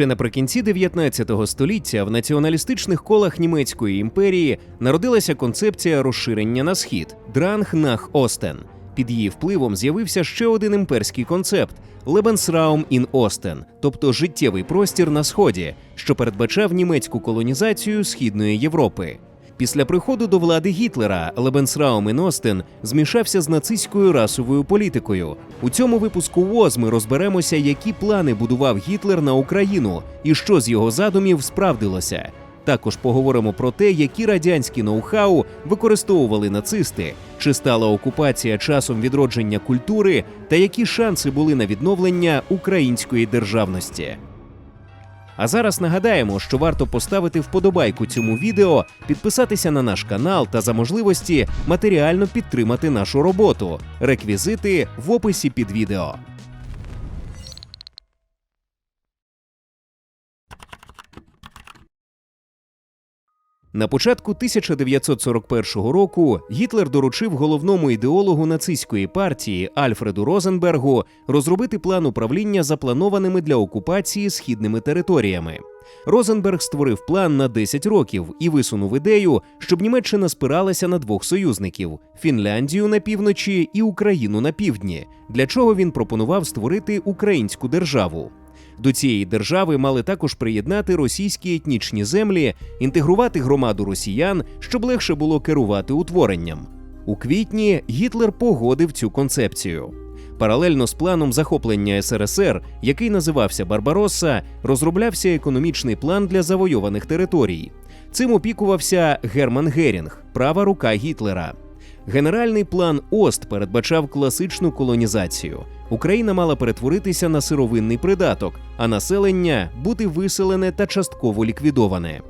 Ще наприкінці 19 століття в націоналістичних колах німецької імперії народилася концепція розширення на схід Дранг нах Остен. Під її впливом з'явився ще один імперський концепт Лебенсраум ін Остен, тобто життєвий простір на сході, що передбачав німецьку колонізацію східної Європи. Після приходу до влади Гітлера Лебенсраум in Остен змішався з нацистською расовою політикою. У цьому випуску ВОЗ ми розберемося, які плани будував Гітлер на Україну і що з його задумів справдилося. Також поговоримо про те, які радянські ноу-хау використовували нацисти, чи стала окупація часом відродження культури, та які шанси були на відновлення української державності. А зараз нагадаємо, що варто поставити вподобайку цьому відео, підписатися на наш канал та за можливості матеріально підтримати нашу роботу. Реквізити в описі під відео. На початку 1941 року Гітлер доручив головному ідеологу нацистської партії Альфреду Розенбергу розробити план управління запланованими для окупації східними територіями. Розенберг створив план на 10 років і висунув ідею, щоб Німеччина спиралася на двох союзників Фінляндію на півночі і Україну на півдні, для чого він пропонував створити українську державу. До цієї держави мали також приєднати російські етнічні землі, інтегрувати громаду росіян, щоб легше було керувати утворенням. У квітні Гітлер погодив цю концепцію. Паралельно з планом захоплення СРСР, який називався Барбаросса, розроблявся економічний план для завойованих територій. Цим опікувався Герман Герінг, права рука Гітлера. Генеральний план Ост передбачав класичну колонізацію. Україна мала перетворитися на сировинний придаток, а населення бути виселене та частково ліквідоване.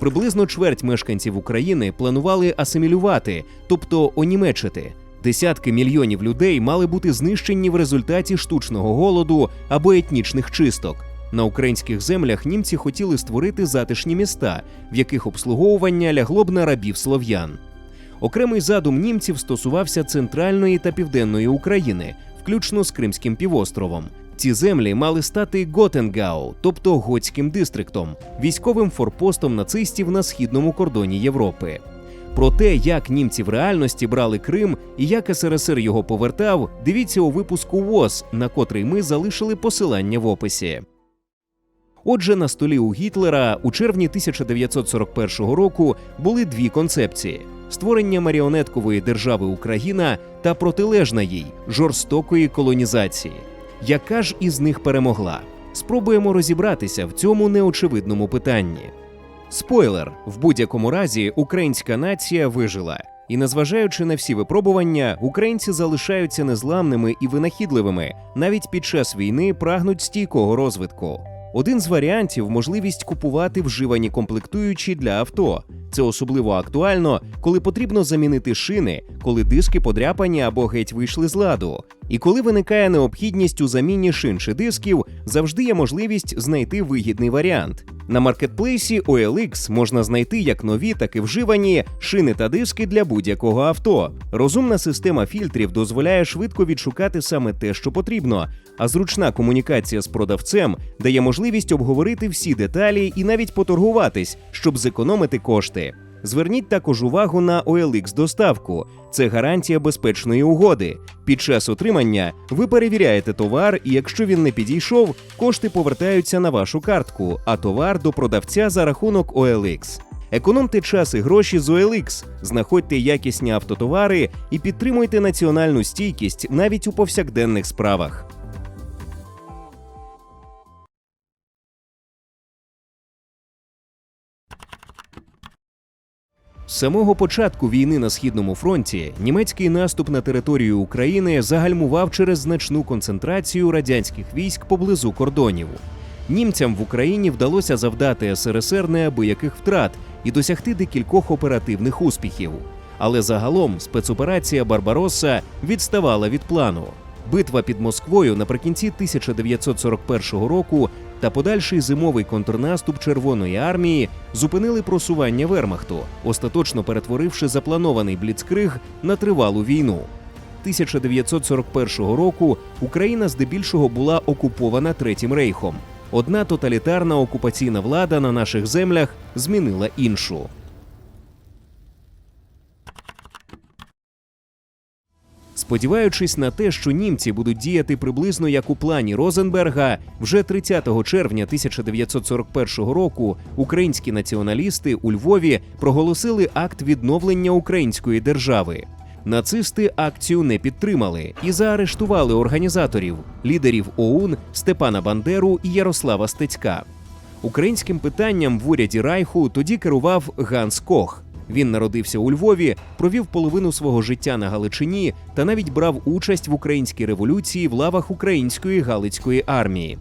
Приблизно чверть мешканців України планували асимілювати, тобто онімечити. Десятки мільйонів людей мали бути знищені в результаті штучного голоду або етнічних чисток. На українських землях німці хотіли створити затишні міста, в яких обслуговування лягло б на рабів слов'ян. Окремий задум німців стосувався центральної та південної України, включно з Кримським півостровом. Ці землі мали стати Готенгау, тобто готським дистриктом, військовим форпостом нацистів на східному кордоні Європи. Про те, як німці в реальності брали Крим і як СРСР його повертав, дивіться у випуску ВОЗ, на котрий ми залишили посилання в описі. Отже, на столі у Гітлера у червні 1941 року були дві концепції: створення маріонеткової держави Україна та протилежна їй жорстокої колонізації. Яка ж із них перемогла? Спробуємо розібратися в цьому неочевидному питанні. Спойлер: в будь-якому разі українська нація вижила. І незважаючи на всі випробування, українці залишаються незламними і винахідливими, навіть під час війни прагнуть стійкого розвитку. Один з варіантів можливість купувати вживані комплектуючі для авто. Це особливо актуально, коли потрібно замінити шини, коли диски подряпані або геть вийшли з ладу. І коли виникає необхідність у заміні шин чи дисків, завжди є можливість знайти вигідний варіант. На маркетплейсі OLX можна знайти як нові, так і вживані шини та диски для будь-якого авто. Розумна система фільтрів дозволяє швидко відшукати саме те, що потрібно, а зручна комунікація з продавцем дає можливість обговорити всі деталі і навіть поторгуватись, щоб зекономити кошти. Зверніть також увагу на OLX доставку. Це гарантія безпечної угоди. Під час отримання ви перевіряєте товар, і якщо він не підійшов, кошти повертаються на вашу картку, а товар до продавця за рахунок OLX. Економте час і гроші з OLX, знаходьте якісні автотовари і підтримуйте національну стійкість навіть у повсякденних справах. З самого початку війни на східному фронті німецький наступ на територію України загальмував через значну концентрацію радянських військ поблизу кордонів. Німцям в Україні вдалося завдати СРСР неабияких втрат і досягти декількох оперативних успіхів. Але загалом спецоперація Барбаросса відставала від плану. Битва під Москвою наприкінці 1941 року та подальший зимовий контрнаступ Червоної армії зупинили просування Вермахту, остаточно перетворивши запланований бліцкриг на тривалу війну. 1941 року Україна здебільшого була окупована Третім рейхом. одна тоталітарна окупаційна влада на наших землях змінила іншу. Сподіваючись на те, що німці будуть діяти приблизно як у плані Розенберга, вже 30 червня 1941 року українські націоналісти у Львові проголосили акт відновлення української держави. Нацисти акцію не підтримали і заарештували організаторів лідерів ОУН Степана Бандеру і Ярослава Стецька. Українським питанням в уряді Райху тоді керував Ганс Кох. Він народився у Львові, провів половину свого життя на Галичині та навіть брав участь в українській революції в лавах української Галицької армії.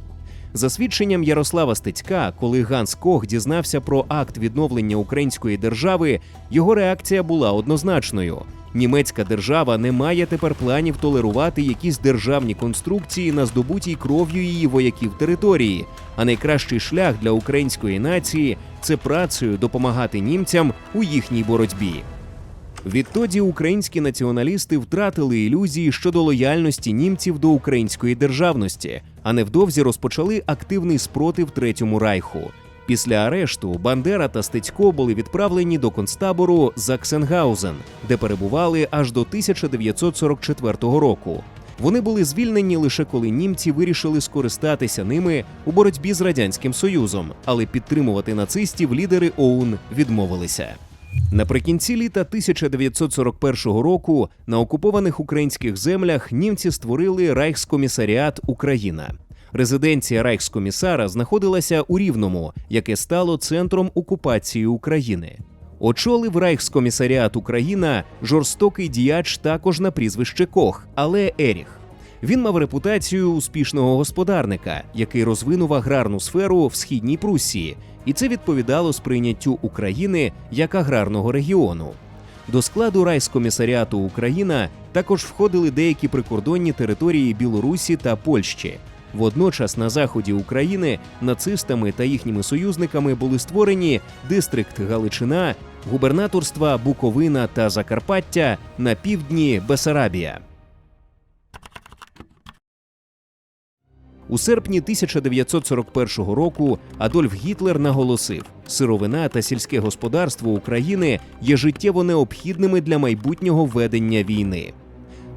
За свідченням Ярослава Стецька, коли Ганс Кох дізнався про акт відновлення української держави, його реакція була однозначною. Німецька держава не має тепер планів толерувати якісь державні конструкції на здобутій кров'ю її вояків території. А найкращий шлях для української нації це працею допомагати німцям у їхній боротьбі. Відтоді українські націоналісти втратили ілюзії щодо лояльності німців до української державності, а невдовзі розпочали активний спротив Третьому райху. Після арешту Бандера та Стецько були відправлені до концтабору Заксенгаузен, де перебували аж до 1944 року. Вони були звільнені лише коли німці вирішили скористатися ними у боротьбі з радянським союзом, але підтримувати нацистів лідери ОУН відмовилися. Наприкінці літа 1941 року на окупованих українських землях німці створили Райхскомісаріат Україна. Резиденція Райхскомісара знаходилася у Рівному, яке стало центром окупації України. Очолив Райхскомісаріат Україна жорстокий діяч також на прізвище Кох, але Еріх. Він мав репутацію успішного господарника, який розвинув аграрну сферу в східній Прусії, і це відповідало сприйняттю України як аграрного регіону. До складу Райскомісаріату Україна також входили деякі прикордонні території Білорусі та Польщі. Водночас на заході України нацистами та їхніми союзниками були створені дистрикт Галичина, губернаторства Буковина та Закарпаття на півдні Бесарабія. У серпні 1941 року Адольф Гітлер наголосив: сировина та сільське господарство України є життєво необхідними для майбутнього ведення війни.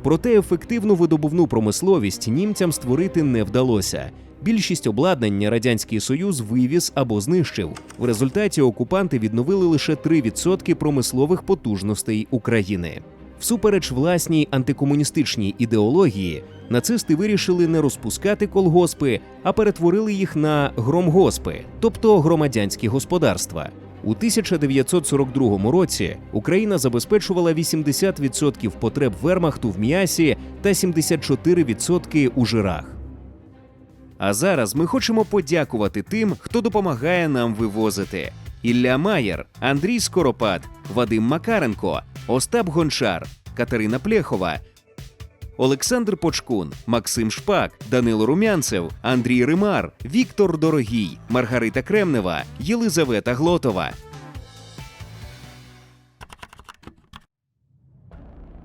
Проте ефективну видобувну промисловість німцям створити не вдалося. Більшість обладнання радянський союз вивіз або знищив. В результаті окупанти відновили лише 3% промислових потужностей України. Всупереч власній антикомуністичній ідеології, нацисти вирішили не розпускати колгоспи, а перетворили їх на громгоспи, тобто громадянські господарства. У 1942 році Україна забезпечувала 80% потреб вермахту в м'ясі та 74% у жирах. А зараз ми хочемо подякувати тим, хто допомагає нам вивозити: Ілля Маєр, Андрій Скоропад, Вадим Макаренко, Остап Гончар, Катерина Плєхова, Олександр Почкун, Максим Шпак, Данило Румянцев, Андрій Римар, Віктор Дорогій, Маргарита Кремнева, Єлизавета Глотова.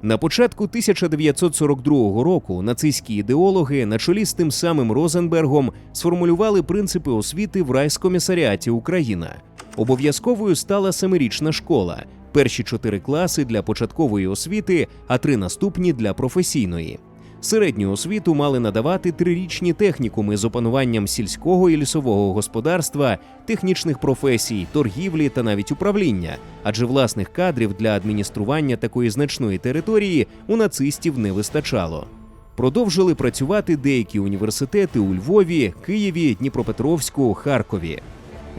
На початку 1942 року нацистські ідеологи на чолі з тим самим Розенбергом сформулювали принципи освіти в Райскомісаріаті Україна. Обов'язковою стала семирічна школа, перші чотири класи для початкової освіти, а три наступні для професійної. Середню освіту мали надавати трирічні технікуми з опануванням сільського і лісового господарства, технічних професій, торгівлі та навіть управління, адже власних кадрів для адміністрування такої значної території у нацистів не вистачало. Продовжили працювати деякі університети у Львові, Києві, Дніпропетровську, Харкові.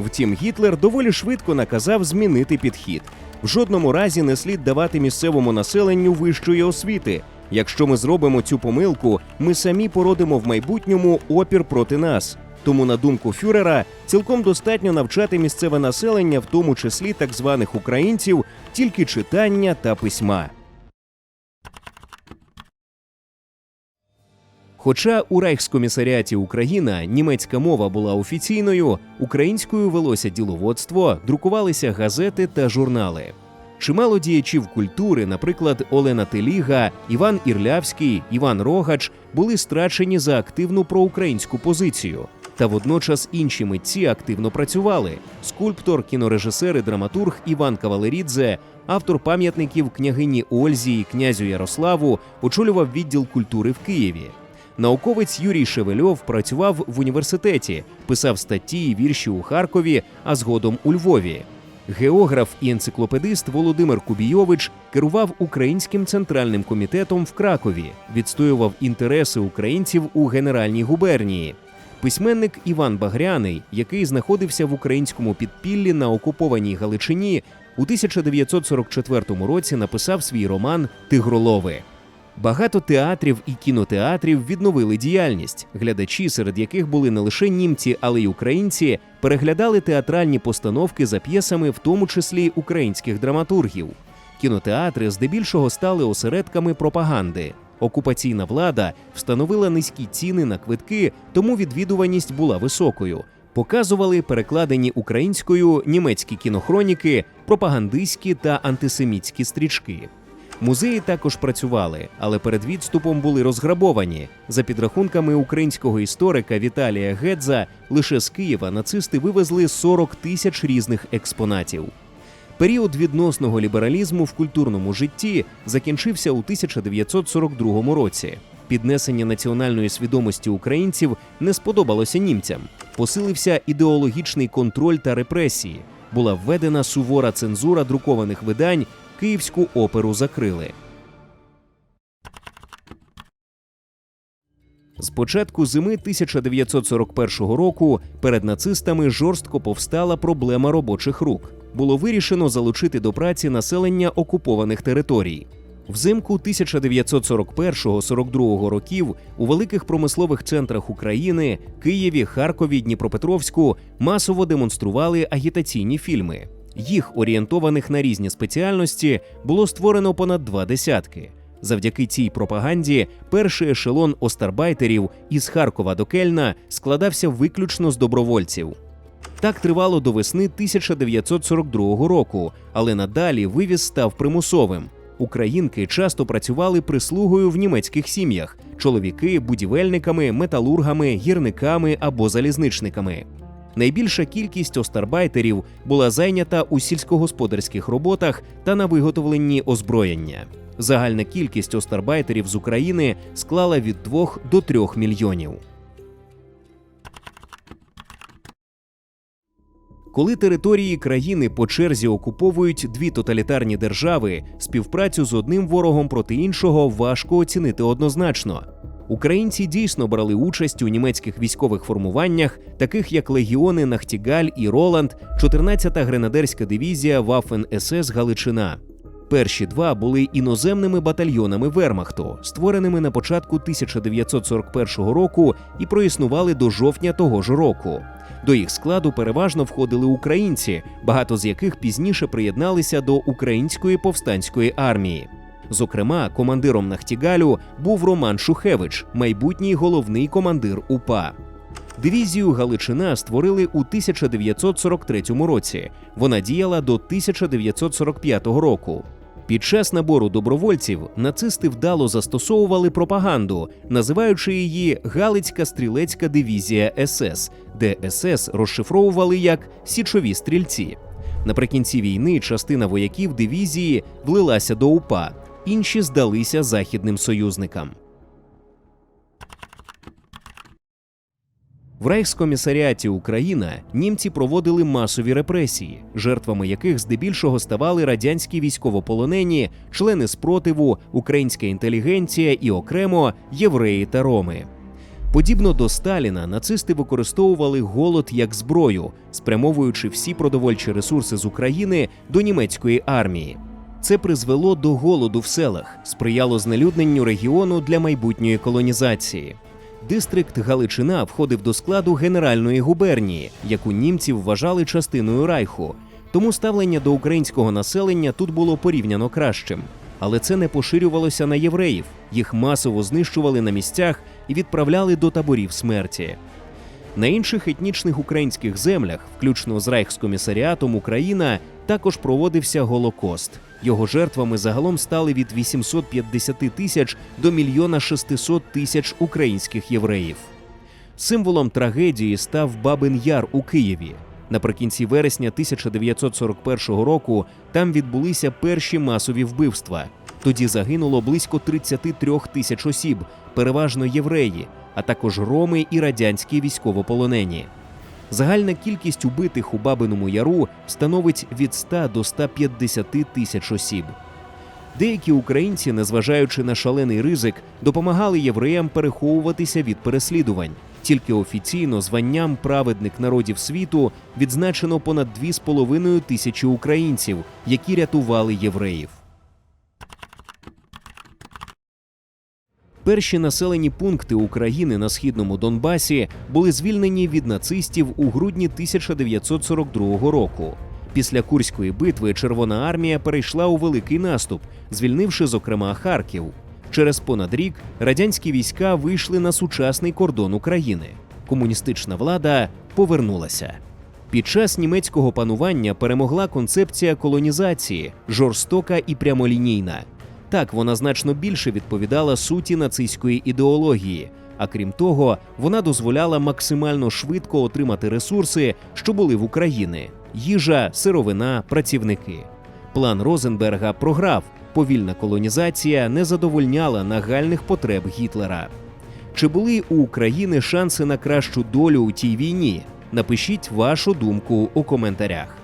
Втім, Гітлер доволі швидко наказав змінити підхід. В жодному разі не слід давати місцевому населенню вищої освіти. Якщо ми зробимо цю помилку, ми самі породимо в майбутньому опір проти нас. Тому, на думку фюрера, цілком достатньо навчати місцеве населення, в тому числі так званих українців, тільки читання та письма. Хоча у Рейхскомісаріаті Україна німецька мова була офіційною, українською велося діловодство, друкувалися газети та журнали. Чимало діячів культури, наприклад, Олена Теліга, Іван Ірлявський, Іван Рогач, були страчені за активну проукраїнську позицію. Та водночас інші митці активно працювали: скульптор, кінорежисер і драматург Іван Кавалерідзе, автор пам'ятників княгині Ользі і князю Ярославу, очолював відділ культури в Києві. Науковець Юрій Шевельов працював в університеті, писав статті і вірші у Харкові, а згодом у Львові. Географ і енциклопедист Володимир Кубійович керував Українським центральним комітетом в Кракові, відстоював інтереси українців у Генеральній губернії. Письменник Іван Багряний, який знаходився в українському підпіллі на окупованій Галичині, у 1944 році написав свій роман Тигролови. Багато театрів і кінотеатрів відновили діяльність. Глядачі, серед яких були не лише німці, але й українці, переглядали театральні постановки за п'єсами, в тому числі українських драматургів. Кінотеатри здебільшого стали осередками пропаганди. Окупаційна влада встановила низькі ціни на квитки, тому відвідуваність була високою. Показували перекладені українською німецькі кінохроніки, пропагандистські та антисемітські стрічки. Музеї також працювали, але перед відступом були розграбовані. За підрахунками українського історика Віталія Гедза, лише з Києва нацисти вивезли 40 тисяч різних експонатів. Період відносного лібералізму в культурному житті закінчився у 1942 році. Піднесення національної свідомості українців не сподобалося німцям. Посилився ідеологічний контроль та репресії. Була введена сувора цензура друкованих видань. Київську оперу закрили. З початку зими 1941 року перед нацистами жорстко повстала проблема робочих рук. Було вирішено залучити до праці населення окупованих територій. Взимку 1941-42 років у великих промислових центрах України Києві, Харкові, Дніпропетровську масово демонстрували агітаційні фільми. Їх, орієнтованих на різні спеціальності, було створено понад два десятки. Завдяки цій пропаганді перший ешелон остарбайтерів із Харкова до Кельна складався виключно з добровольців. Так тривало до весни 1942 року, але надалі вивіз став примусовим. Українки часто працювали прислугою в німецьких сім'ях: чоловіки будівельниками, металургами, гірниками або залізничниками. Найбільша кількість остарбайтерів була зайнята у сільськогосподарських роботах та на виготовленні озброєння. Загальна кількість остарбайтерів з України склала від 2 до 3 мільйонів. Коли території країни по черзі окуповують дві тоталітарні держави, співпрацю з одним ворогом проти іншого важко оцінити однозначно. Українці дійсно брали участь у німецьких військових формуваннях, таких як легіони Нахтігаль і Роланд, 14-та гренадерська дивізія Вафен СС Галичина. Перші два були іноземними батальйонами Вермахту, створеними на початку 1941 року і проіснували до жовтня того ж року. До їх складу переважно входили українці, багато з яких пізніше приєдналися до української повстанської армії. Зокрема, командиром Нахтігалю був Роман Шухевич, майбутній головний командир УПА. Дивізію Галичина створили у 1943 році. Вона діяла до 1945 року. Під час набору добровольців нацисти вдало застосовували пропаганду, називаючи її Галицька стрілецька дивізія СС, де СС розшифровували як січові стрільці. Наприкінці війни частина вояків дивізії влилася до УПА, інші здалися західним союзникам. В Рейхскомісаріаті Україна німці проводили масові репресії, жертвами яких здебільшого ставали радянські військовополонені, члени спротиву, українська інтелігенція і окремо євреї та роми. Подібно до Сталіна, нацисти використовували голод як зброю, спрямовуючи всі продовольчі ресурси з України до німецької армії. Це призвело до голоду в селах, сприяло знелюдненню регіону для майбутньої колонізації. Дистрикт Галичина входив до складу Генеральної губернії, яку німці вважали частиною Райху. Тому ставлення до українського населення тут було порівняно кращим. Але це не поширювалося на євреїв. Їх масово знищували на місцях і відправляли до таборів смерті. На інших етнічних українських землях, включно з Райхскомісаріатом Україна, також проводився Голокост. Його жертвами загалом стали від 850 тисяч до мільйона 600 тисяч українських євреїв. Символом трагедії став Бабин Яр у Києві. Наприкінці вересня 1941 року там відбулися перші масові вбивства. Тоді загинуло близько 33 тисяч осіб, переважно євреї, а також роми і радянські військовополонені. Загальна кількість убитих у Бабиному Яру становить від 100 до 150 тисяч осіб. Деякі українці, незважаючи на шалений ризик, допомагали євреям переховуватися від переслідувань. Тільки офіційно званням праведник народів світу відзначено понад 2,5 тисячі українців, які рятували євреїв. Перші населені пункти України на східному Донбасі були звільнені від нацистів у грудні 1942 року. Після Курської битви Червона армія перейшла у великий наступ, звільнивши зокрема Харків. Через понад рік радянські війська вийшли на сучасний кордон України. Комуністична влада повернулася. Під час німецького панування перемогла концепція колонізації, жорстока і прямолінійна. Так, вона значно більше відповідала суті нацистської ідеології. А крім того, вона дозволяла максимально швидко отримати ресурси, що були в Україні: їжа, сировина, працівники. План Розенберга програв. Повільна колонізація не задовольняла нагальних потреб Гітлера. Чи були у України шанси на кращу долю у тій війні? Напишіть вашу думку у коментарях.